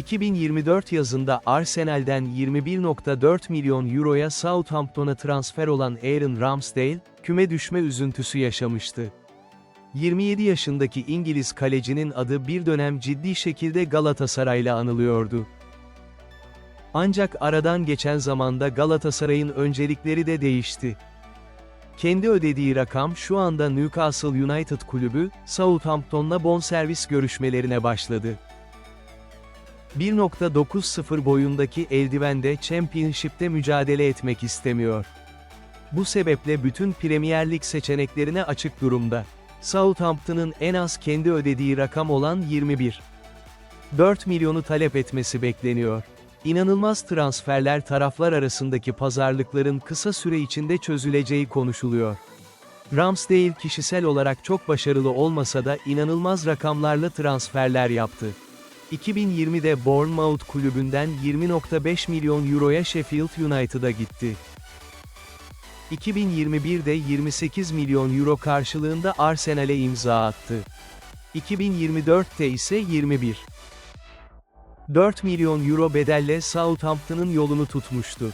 2024 yazında Arsenal'den 21.4 milyon euroya Southampton'a transfer olan Aaron Ramsdale, küme düşme üzüntüsü yaşamıştı. 27 yaşındaki İngiliz kalecinin adı bir dönem ciddi şekilde Galatasaray'la anılıyordu. Ancak aradan geçen zamanda Galatasaray'ın öncelikleri de değişti. Kendi ödediği rakam şu anda Newcastle United kulübü, Southampton'la bonservis görüşmelerine başladı. 1.90 boyundaki eldivende Championship'te mücadele etmek istemiyor. Bu sebeple bütün Premier Lig seçeneklerine açık durumda. Southampton'ın en az kendi ödediği rakam olan 21. 4 milyonu talep etmesi bekleniyor. İnanılmaz transferler taraflar arasındaki pazarlıkların kısa süre içinde çözüleceği konuşuluyor. Ramsdale kişisel olarak çok başarılı olmasa da inanılmaz rakamlarla transferler yaptı. 2020'de Bournemouth kulübünden 20.5 milyon euroya Sheffield United'a gitti. 2021'de 28 milyon euro karşılığında Arsenal'e imza attı. 2024'te ise 21. 4 milyon euro bedelle Southampton'ın yolunu tutmuştu.